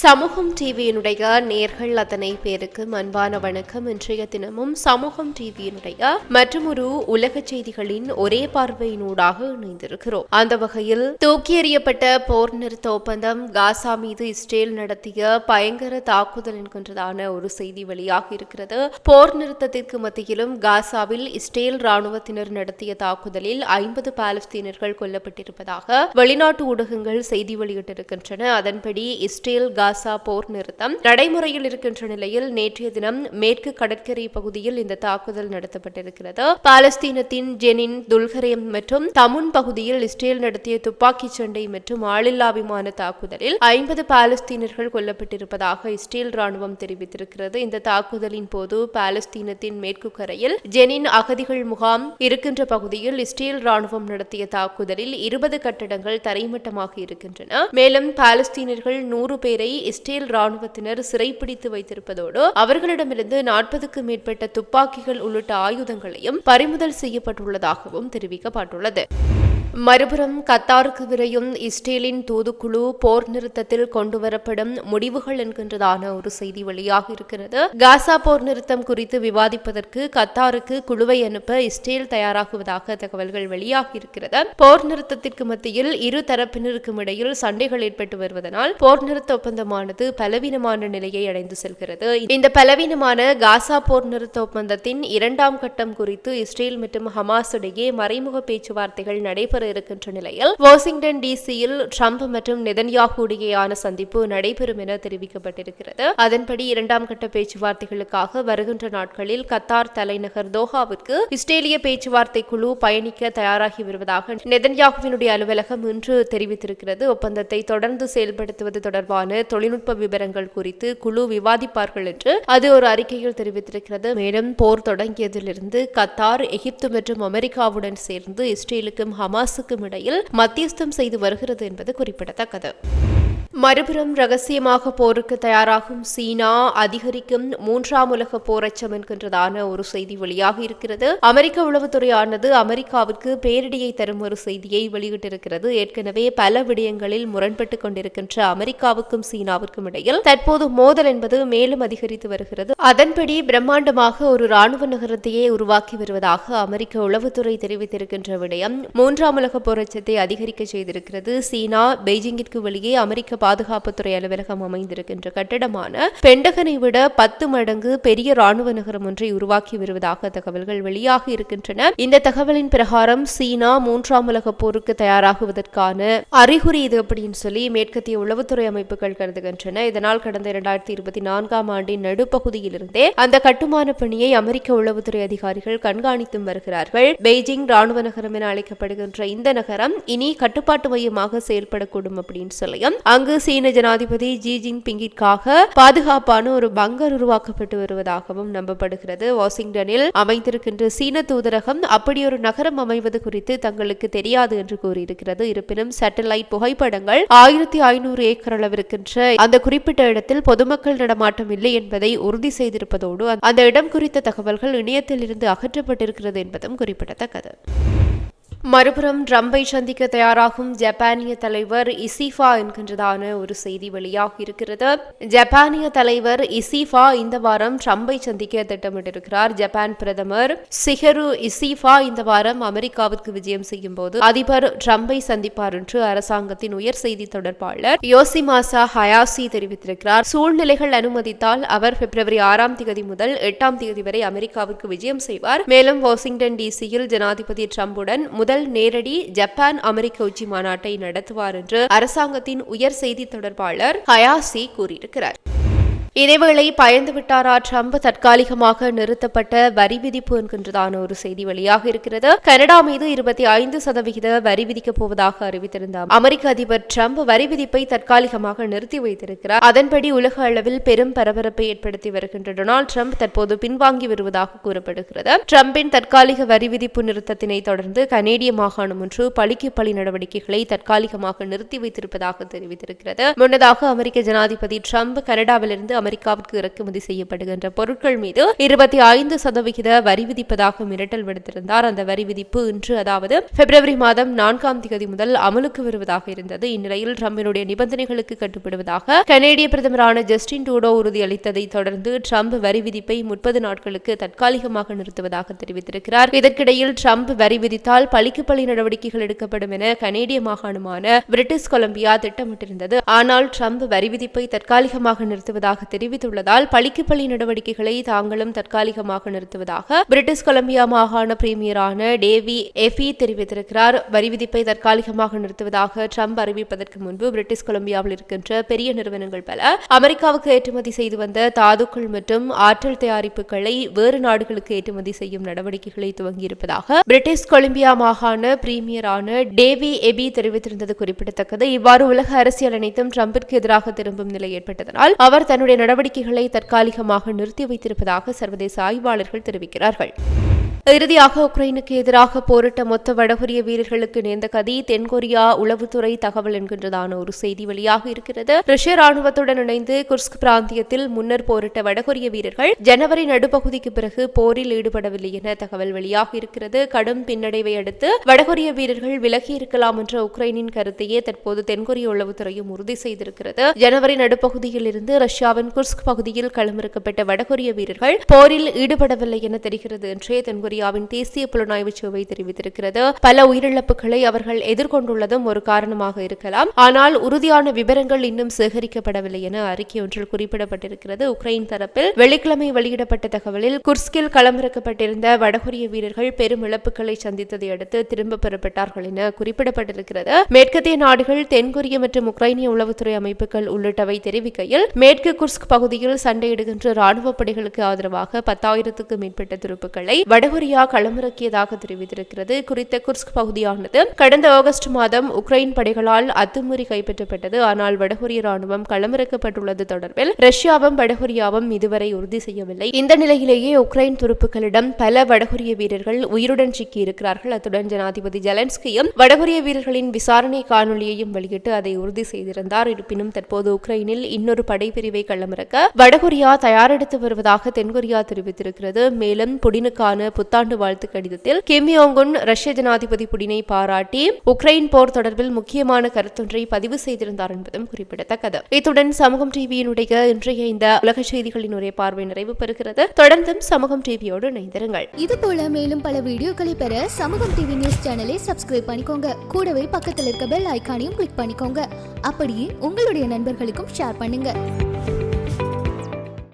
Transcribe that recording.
சமூகம் டிவியினுடைய நேர்கள் அத்தனை பேருக்கு அன்பான வணக்கம். இன்றைய தினமும் சமூகம் டிவியினுடைய மற்றும் ஒரு உலக செய்திகளின் ஒரே பார்வையினூடாக இணைந்திருக்கிறோம். அந்த வகையில் தூக்கி எறியப்பட்ட போர் நிறுத்த ஒப்பந்தம் காசா மீது இஸ்ரேல் நடத்திய பயங்கர தாக்குதல் என்கின்றதான ஒரு செய்தி வெளியாக இருக்கிறது. போர் நிறுத்தத்திற்கு மத்தியிலும் காசாவில் இஸ்ரேல் ராணுவத்தினர் நடத்திய தாக்குதலில் ஐம்பது பாலஸ்தீனர்கள் கொல்லப்பட்டிருப்பதாக வெளிநாட்டு ஊடகங்கள் செய்தி வெளியிட்டிருக்கின்றன. அதன்படி இஸ்ரேல் காசா போர் நிறுத்தம். நடைமுறையில் இருக்கின்ற நிலையில் நேற்றைய தினம் மேற்கு கடற்கரை பகுதியில் இந்த தாக்குதல் நடத்தப்பட்டிருக்கிறது. பாலஸ்தீனத்தின் ஜெனின் துல்கரேம் மற்றும் தமுன் பகுதியில் இஸ்ரேல் நடத்திய துப்பாக்கிச் சண்டை மற்றும் ஆளில்லா விமான தாக்குதலில் ஐம்பது பாலஸ்தீனர்கள் கொல்லப்பட்டிருப்பதாக இஸ்ரேல் ராணுவம் தெரிவித்திருக்கிறது. இந்த தாக்குதலின் போது பாலஸ்தீனத்தின் மேற்கு கரையில் ஜெனின் அகதிகள் முகாம் இருக்கின்ற பகுதியில் இஸ்ரேல் ராணுவம் நடத்திய தாக்குதலில் இருபது கட்டடங்கள் தரைமட்டமாக இருக்கின்றன. மேலும் பாலஸ்தீனர்கள் நூறு பேரை இஸ்ரேல் ராணுவத்தினர் சிறைப்பிடித்து வைத்திருப்பதோடு அவர்களிடமிருந்து நாற்பதுக்கு மேற்பட்ட துப்பாக்கிகள் உள்ளிட்ட ஆயுதங்களையும் பறிமுதல் செய்யப்பட்டுள்ளதாகவும் தெரிவிக்கப்பட்டுள்ளது. மறுபுறம் கத்தாருக்கு விரையும் இஸ்ரேலின் தூதுக்குழு போர் நிறுத்தத்தில் கொண்டுவரப்படும் முடிவுகள் என்கின்றதான ஒரு செய்தி வெளியாக இருக்கிறது. காசா போர் நிறுத்தம் குறித்து விவாதிப்பதற்கு கத்தாருக்கு குழுவை அனுப்ப இஸ்ரேல் தயாராகுவதாக தகவல்கள் வெளியாகி இருக்கிறது. போர் நிறுத்தத்திற்கு மத்தியில் இரு தரப்பினருக்கும் இடையில் சண்டைகள் ஏற்பட்டு வருவதனால் போர் நிறுத்த ஒப்பந்தமானது பலவீனமான நிலையை அடைந்து செல்கிறது. இந்த பலவீனமான காசா போர் நிறுத்த ஒப்பந்தத்தின் இரண்டாம் கட்டம் குறித்து இஸ்ரேல் மற்றும் ஹமாஸ் இடையே மறைமுக பேச்சுவார்த்தைகள் நடைபெற இருக்கின்ற நிலையில் வாஷிங்டன் டிசியில் ட்ரம்ப் மற்றும் நெதன்யாகு இடையேயான சந்திப்பு நடைபெறும் என தெரிவிக்கப்பட்டிருக்கிறது. அதன்படி இரண்டாம் கட்ட பேச்சுவார்த்தைகளுக்காக வருகின்ற நாட்களில் கத்தார் தலைநகர் தோஹாவிற்கு இஸ்ரேலிய பேச்சுவார்த்தை குழு பயணிக்க தயாராகி வருவதாக நெதன்யாகுவினுடைய அலுவலகம் இன்று தெரிவித்திருக்கிறது. ஒப்பந்தத்தை தொடர்ந்து செயல்படுத்துவது தொடர்பான தொழில்நுட்ப விவரங்கள் குறித்து குழு விவாதிப்பார்கள் என்று அது ஒரு அறிக்கையில் தெரிவித்திருக்கிறது. மேலும் போர் தொடங்கியதிலிருந்து கத்தார் எகிப்து மற்றும் அமெரிக்காவுடன் சேர்ந்து இஸ்ரேலுக்கும் அரசுக்கும் இடையில் மத்தியஸ்தம் செய்து வருகிறது என்பது குறிப்பிடத்தக்கது. மறுபுறம் ரகசியமாக போருக்கு தயாராகும் சீனா அதிகரிக்கும் மூன்றாம் உலக போரச்சம் என்கின்றதான ஒரு செய்தி வெளியாக இருக்கிறது. அமெரிக்க உளவுத்துறையானது அமெரிக்காவிற்கு பேரிடியை தரும் ஒரு செய்தியை வெளியிட்டிருக்கிறது. ஏற்கனவே பல விடயங்களில் முரண்பட்டுக் கொண்டிருக்கின்ற அமெரிக்காவுக்கும் சீனாவிற்கும் இடையில் தற்போது மோதல் என்பது மேலும் அதிகரித்து வருகிறது. அதன்படி பிரம்மாண்டமாக ஒரு ராணுவ நகரத்தையே உருவாக்கி வருவதாக அமெரிக்க உளவுத்துறை தெரிவித்திருக்கின்ற விடயம் மூன்றாம் உலக போரச்சத்தை அதிகரிக்க செய்திருக்கிறது. சீனா பெய்ஜிங்கிற்கு வெளியே அமெரிக்க பாதுகாப்புத்துறை அலுவலகம் அமைந்திருக்கின்ற கட்டடமான பெண்டகனை விட பத்து மடங்கு பெரிய ராணுவ நகரம் ஒன்றை உருவாக்கி வருவதாக தகவல்கள் வெளியாகி இருக்கின்றன. இந்த தகவலின் பிரகாரம் சீனா மூன்றாம் உலக போருக்கு தயாராகுவதற்கான அறிகுறி இது அப்படின்னு சொல்லி மேற்கத்திய உளவுத்துறை அமைப்புகள் கருதுகின்றன. இதனால் கடந்த இரண்டாயிரத்தி இருபத்தி நான்காம் ஆண்டின் நடுப்பகுதியிலிருந்தே அந்த கட்டுமான பணியை அமெரிக்க உளவுத்துறை அதிகாரிகள் கண்காணித்தும் வருகிறார்கள். பெய்ஜிங் ராணுவ நகரம் என அழைக்கப்படுகின்ற இந்த நகரம் இனி கட்டுப்பாட்டு மையமாக செயல்படக்கூடும் அப்படின்னு சொல்லியும் அங்கு சீன ஜனாதிபதி ஜி ஜின்பிங்கிற்காக பாதுகாப்பான ஒரு பங்கர் உருவாக்கப்பட்டு வருவதாகவும் நம்பப்படுகிறது. வாஷிங்டனில் அமைந்திருக்கின்ற சீன தூதரகம் அப்படி ஒரு நகரம் அமைவது குறித்து தங்களுக்கு தெரியாது என்று கூறியிருக்கிறது. இருப்பினும் சேட்டலைட் புகைப்படங்கள் ஆயிரத்தி ஐநூறு ஏக்கர் அளவிருக்கின்ற அந்த குறிப்பிட்ட இடத்தில் பொதுமக்கள் நடமாட்டம் இல்லை என்பதை உறுதி செய்திருப்பதோடு அந்த இடம் குறித்த தகவல்கள் இணையத்தில் இருந்து அகற்றப்பட்டிருக்கிறது என்பதும் குறிப்பிடத்தக்கது. மறுபுறம் ட்ரம்பை சந்திக்க தயாராகும் ஜப்பானிய தலைவர் இசிஃபா என்கின்றதான ஒரு செய்தி வெளியாக இருக்கிறது. ஜப்பானிய தலைவர் இசிஃபா இந்த வாரம் ட்ரம்பை சந்திக்க திட்டமிட்டிருக்கிறார். ஜப்பான் பிரதமர் சிஹரு இசிஃபா இந்த வாரம் அமெரிக்காவிற்கு விஜயம் செய்யும் போது அதிபர் ட்ரம்பை சந்திப்பார் என்று அரசாங்கத்தின் உயர் செய்தி தொடர்பாளர் யோசிமாசா ஹயாசி தெரிவித்திருக்கிறார். சூழ்நிலைகள் அனுமதித்தால் அவர் பிப்ரவரி ஆறாம் தேதி முதல் எட்டாம் தேதி வரை அமெரிக்காவிற்கு விஜயம் செய்வார். மேலும் வாஷிங்டன் டிசியில் ஜனாதிபதி ட்ரம்புடன் முதல் நேரடி ஜப்பான் அமெரிக்க உச்சி மாநாட்டை நடத்துவார் என்று அரசாங்கத்தின் உயர் செய்தி தொடர்பாளர் ஹயாசி கூறியிருக்கிறார். இதேவேளை பயந்து விட்டாரா ட்ரம்ப் தற்காலிகமாக நிறுத்தப்பட்ட வரி விதிப்பு என்கின்றதான ஒரு செய்தி வெளியாக இருக்கிறது. கனடா மீது இருபத்தி ஐந்து சதவிகித வரி விதிக்கப் போவதாக அறிவித்திருந்த அமெரிக்க அதிபர் ட்ரம்ப் வரி விதிப்பை தற்காலிகமாக நிறுத்தி வைத்திருக்கிறார். அதன்படி உலக அளவில் பெரும் பரபரப்பை ஏற்படுத்தி வருகின்ற டொனால்டு ட்ரம்ப் தற்போது பின்வாங்கி வருவதாக கூறப்படுகிறது. ட்ரம்பின் தற்காலிக வரி விதிப்பு நிறுத்தத்தினை தொடர்ந்து கனேடிய மாகாணம் ஒன்று பழிக்கு பழி நடவடிக்கைகளை தற்காலிகமாக நிறுத்தி வைத்திருப்பதாக தெரிவித்திருக்கிறது. முன்னதாக அமெரிக்க ஜனாதிபதி ட்ரம்ப் கனடாவிலிருந்து அமெரிக்காவிற்கு இறக்குமதி செய்யப்படுகின்ற பொருட்கள் மீது இருபத்தி ஐந்து சதவிகித வரி விதிப்பதாக மிரட்டல் விடுத்திருந்தார். அந்த வரி விதிப்பு இன்று அதாவது பிப்ரவரி மாதம் நான்காம் தேதி முதல் அமலுக்கு வருவதாக இருந்தது. இந்நிலையில் ட்ரம்பினுடைய நிபந்தனைகளுக்கு கட்டுப்படுவதாக கனேடிய பிரதமரான ஜஸ்டின் டூடோ உறுதியளித்ததை தொடர்ந்து ட்ரம்ப் வரி விதிப்பை முப்பது நாட்களுக்கு தற்காலிகமாக நிறுத்துவதாக தெரிவித்திருக்கிறார். இதற்கிடையில் ட்ரம்ப் வரி விதித்தால் பழிக்கு பழி நடவடிக்கைகள் எடுக்கப்படும் என கனேடிய மாகாணமான பிரிட்டிஷ் கொலம்பியா திட்டமிட்டிருந்தது. ஆனால் ட்ரம்ப் வரி விதிப்பை தற்காலிகமாக நிறுத்துவதாக தெரிவித்துள்ளதால் பழிக்கு பழி நடவடிக்கைகளை தாங்களும் தற்காலிகமாக நிறுத்துவதாக பிரிட்டிஷ் கொலம்பியா மாகாண பிரீமியரான டேவி எஃபி தெரிவித்திருக்கிறார். வரி விதிப்பை தற்காலிகமாக நிறுத்துவதாக ட்ரம்ப் அறிவிப்பதற்கு முன்பு பிரிட்டிஷ் கொலம்பியாவில் இருக்கின்ற பெரிய நிறுவனங்கள் பல அமெரிக்காவுக்கு ஏற்றுமதி செய்து வந்த தாதுக்கள் மற்றும் ஆற்றல் தயாரிப்புகளை வேறு நாடுகளுக்கு ஏற்றுமதி செய்யும் நடவடிக்கைகளை துவங்கியிருப்பதாக பிரிட்டிஷ் கொலம்பியா மாகாண பிரீமியரான டேவி எபி தெரிவித்திருந்தது குறிப்பிடத்தக்கது. இவ்வாறு உலக அரசியல் அனைத்தும் ட்ரம்பிற்கு எதிராக திரும்பும் நிலை ஏற்பட்டதனால் அவர் தன்னுடைய நடவடிக்கைகளை தற்காலிகமாக நிறுத்தி வைத்திருப்பதாக சர்வதேச ஆய்வாளர்கள் தெரிவிக்கிறார்கள். இறுதியாக உக்ரைனுக்கு எதிராக போரிட்ட மொத்த வடகொரிய வீரர்களுக்கு நேர்ந்த கதி தென்கொரியா உளவுத்துறை தகவல் என்கின்றதான ஒரு செய்தி வெளியாக இருக்கிறது. ரஷ்ய ராணுவத்துடன் இணைந்து குர்ஸ்க் பிராந்தியத்தில் முன்னர் போரிட்ட வடகொரிய வீரர்கள் ஜனவரி நடுப்பகுதிக்கு பிறகு போரில் ஈடுபடவில்லை என தகவல் வெளியாக இருக்கிறது. கடும் பின்னடைவை அடுத்து வடகொரிய வீரர்கள் விலகி இருக்கலாம் என்ற உக்ரைனின் கருத்தையே தற்போது தென்கொரிய உளவுத்துறையும் உறுதி செய்திருக்கிறது. ஜனவரி நடுப்பகுதியில் இருந்து ரஷ்யாவின் குர்ஸ்க் பகுதியில் களமிறக்கப்பட்ட வடகொரிய வீரர்கள் போரில் ஈடுபடவில்லை என தெரிகிறது என்றே தென்கொரிய இந்தியாவின் தேசிய புலனாய்வு சேவை தெரிவித்திருக்கிறது. பல உயிரிழப்புகளை அவர்கள் எதிர்கொண்டுள்ளதும் ஒரு காரணமாக இருக்கலாம். ஆனால் உறுதியான விவரங்கள் இன்னும் சேகரிக்கப்படவில்லை என அறிக்கை ஒன்றில் குறிப்பிடப்பட்டிருக்கிறது. உக்ரைன் தரப்பில் வெள்ளிக்கிழமை வெளியிடப்பட்ட தகவலில் குர்ஸ்கில் களமிறக்கப்பட்டிருந்த வடகொரிய வீரர்கள் பெரும் இழப்புகளை சந்தித்ததை அடுத்து திரும்ப பெறப்பட்டார்கள் என குறிப்பிடப்பட்டிருக்கிறது. மேற்கத்திய நாடுகள் தென்கொரிய மற்றும் உக்ரைனிய உளவுத்துறை அமைப்புகள் உள்ளிட்டவை தெரிவிக்கையில் மேற்கு குர்ஸ்க் பகுதியில் சண்டையிடுகின்ற ராணுவ படைகளுக்கு ஆதரவாக பத்தாயிரத்துக்கும் மேற்பட்ட துருப்புக்களை வடகொரிய கொரியா களமிறக்கியதாக தெரிவித்திருக்கிறது. குறித்த குர்ஸ்க் பகுதியானது கடந்த ஆகஸ்ட் மாதம் உக்ரைன் படைகளால் அத்துமீறி கைப்பற்றப்பட்டது. ஆனால் வடகொரிய ராணுவம் களமிறக்கப்பட்டுள்ளது தொடர்பில் ரஷ்யாவும் வடகொரியாவும் இதுவரை உறுதி செய்யவில்லை. இந்த நிலையிலேயே உக்ரைன் துருப்புகளிடம் பல வடகொரிய வீரர்கள் உயிருடன் சிக்கியிருக்கிறார்கள். அத்துடன் ஜனாதிபதி ஜெலன்ஸ்கியும் வடகொரிய வீரர்களின் விசாரணை காணொலியையும் வெளியிட்டு அதை உறுதி செய்திருந்தார். இருப்பினும் தற்போது உக்ரைனில் இன்னொரு படைப்பிரிவை களமிறக்க வடகொரியா தயாரெடுத்து வருவதாக தென்கொரியா தெரிவித்திருக்கிறது. மேலும் புடினுக்கான புத்தாண்டு வாழ்த்து கடிதத்தில் கிம் யோங்குன் ரஷ்ய ஜனாதிபதி புடினை பாராட்டி உக்ரைன் போர் தொடர்பில் முக்கியமான கருத்தொன்றை பதிவு செய்திருந்தார் என்பதும் குறிப்பிடத்தக்கது. இத்துடன் சமூகம் டிவியினுடைய இன்றைய இந்த உலக செய்திகளின் ஒரே பார்வை நிறைவு பெறுகிறது. தொடர்ந்தும் சமூகம் டிவியோடு இணைந்திருங்கள். இது போல மேலும் பல வீடியோக்களை பெற சமூகம் டிவி நியூஸ் சேனலை சப்ஸ்கிரைப் பண்ணிக்கோங்க. கூடவே பக்கத்தில் இருக்க பெல் ஐக்கானையும் கிளிக் பண்ணிக்கோங்க. அப்படியே உங்களுடைய நண்பர்களுக்கும் ஷேர் பண்ணுங்க.